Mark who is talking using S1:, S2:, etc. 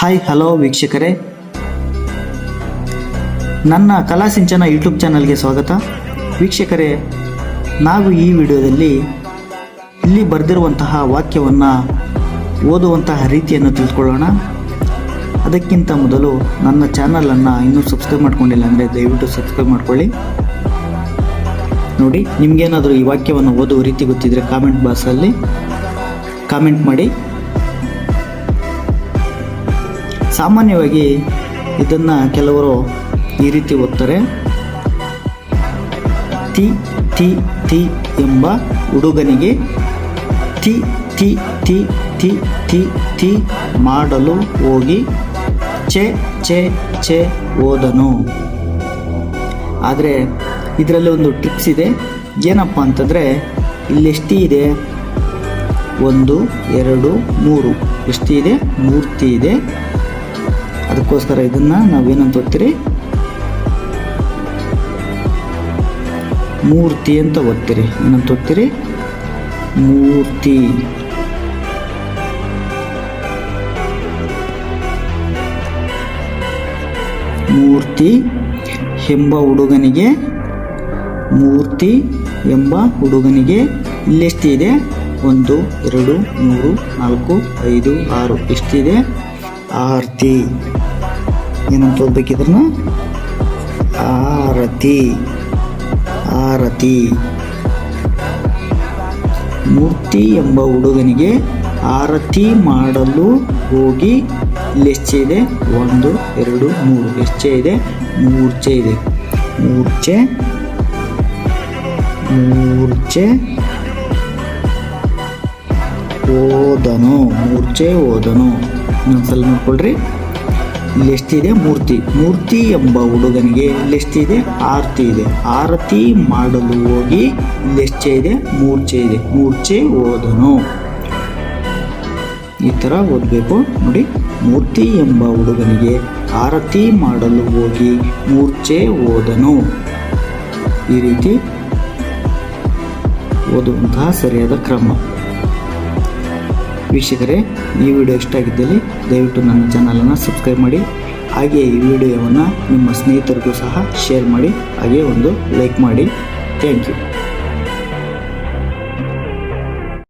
S1: Hi hello ವೀಕ್ಷಕರೇ. ನನ್ನ ಕಲಾ ಸಿಂಚನ ಯೂಟ್ಯೂಬ್ ಚಾನಲ್ಗೆ ಸ್ವಾಗತ. ವೀಕ್ಷಕರೇ, ನಾವು ಈ ವಿಡಿಯೋದಲ್ಲಿ ಇಲ್ಲಿ ಬರೆದಿರುವಂತಹ ವಾಕ್ಯವನ್ನು ಓದುವಂತಹ ರೀತಿಯನ್ನು ತಿಳ್ಕೊಳ್ಳೋಣ. ಅದಕ್ಕಿಂತ ಮೊದಲು ನನ್ನ ಚಾನಲನ್ನು ಇನ್ನೂ ಸಬ್ಸ್ಕ್ರೈಬ್ ಮಾಡ್ಕೊಂಡಿಲ್ಲ ಅಂದರೆ ದಯವಿಟ್ಟು ಸಬ್ಸ್ಕ್ರೈಬ್ ಮಾಡ್ಕೊಳ್ಳಿ. ನೋಡಿ, ನಿಮಗೇನಾದರೂ ಈ ವಾಕ್ಯವನ್ನು ಓದುವ ರೀತಿ ಗೊತ್ತಿದ್ದರೆ ಕಾಮೆಂಟ್ ಬಾಕ್ಸಲ್ಲಿ ಕಾಮೆಂಟ್ ಮಾಡಿ. ಸಾಮಾನ್ಯವಾಗಿ ಇದನ್ನು ಕೆಲವರು ಈ ರೀತಿ ಓದ್ತಾರೆ. ತಿ ತಿ ತಿ ಎಂಬ ಹುಡುಗನಿಗೆ ತಿ ತಿ ತಿ ತಿ ತಿ ತಿ ಮಾಡಲು ಹೋಗಿ ಚೆ ಚೆ ಚೆ ಓದನು. ಆದರೆ ಇದರಲ್ಲಿ ಒಂದು ಟ್ರಿಪ್ಸ್ ಇದೆ. ಏನಪ್ಪ ಅಂತಂದರೆ ಇಲ್ಲೆಷ್ಟಿ ಇದೆ? ಒಂದು, ಎರಡು, ಮೂರು. ಎಷ್ಟಿದೆ ಮೂರ್ತಿ ಇದೆ. ಅದಕ್ಕೋಸ್ಕರ ಇದನ್ನು ನಾವೇನಂತ ಓದ್ತೀರಿ ಮೂರ್ತಿ ಅಂತ ಓದ್ತೀರಿ ಏನಂತ ಓದ್ತೀರಿ ಮೂರ್ತಿ. ಮೂರ್ತಿ ಎಂಬ ಹುಡುಗನಿಗೆ ಮೂರ್ತಿ ಎಂಬ ಹುಡುಗನಿಗೆ ಇಲ್ಲೆಷ್ಟಿದೆ ಒಂದು, ಎರಡು, ಮೂರು, ನಾಲ್ಕು, ಐದು, ಆರು. ಎಷ್ಟಿದೆ ಆರತಿ. ಏನಂತ ಓದ್ಬೇಕಿದ್ರನ ಆರತಿ. ಆರತಿ. ಮೂರ್ತಿ ಎಂಬ ಹುಡುಗನಿಗೆ ಆರತಿ ಮಾಡಲು ಹೋಗಿ ಇಲ್ಲಿ ಇದೆ. ಒಂದು, ಎರಡು, ಮೂರು. ಎಷ್ಟೇ ಇದೆ? ಮೂರ್ಛೆ ಇದೆ. ಮೂರ್ಛೆ. ಮೂರ್ಛೆ. ಓದನು. ಮೂರ್ಛೆ ಓದನು. ಇನ್ನೊಂದ್ಸಲ ನೋಡ್ಕೊಳ್ರಿ. ಎಷ್ಟಿದೆ ಮೂರ್ತಿ. ಮೂರ್ತಿ ಎಂಬ ಹುಡುಗನಿಗೆ ಇಲ್ಲಿ ಎಷ್ಟಿದೆ ಆರತಿ ಇದೆ. ಆರತಿ ಮಾಡಲು ಹೋಗಿ ಇಲ್ಲಿ ಎಷ್ಟೇ ಇದೆ, ಮೂರ್ಛೆ ಇದೆ. ಮೂರ್ಛೆ ಓದನು. ಈ ಥರ ಓದಬೇಕು. ನೋಡಿ, ಮೂರ್ತಿ ಎಂಬ ಹುಡುಗನಿಗೆ ಆರತಿ ಮಾಡಲು ಹೋಗಿ ಮೂರ್ಛೆ ಓದನು. ಈ ರೀತಿ ಓದುವಂತಹ ಸರಿಯಾದ ಕ್ರಮ. ವೀಕ್ಷಕರೇ, ಈ ವಿಡಿಯೋ ಇಷ್ಟ ಆಗಿದ್ದಲ್ಲಿ ದಯವಿಟ್ಟು ನನ್ನ ಚಾನಲನ್ನು ಸಬ್ಸ್ಕ್ರೈಬ್ ಮಾಡಿ ಹಾಗೆ ಈ ವಿಡಿಯೋವನ್ನು ನಿಮ್ಮ ಸ್ನೇಹಿತರಿಗೂ ಸಹ ಶೇರ್ ಮಾಡಿ, ಹಾಗೆ ಒಂದು ಲೈಕ್ ಮಾಡಿ. Thank you.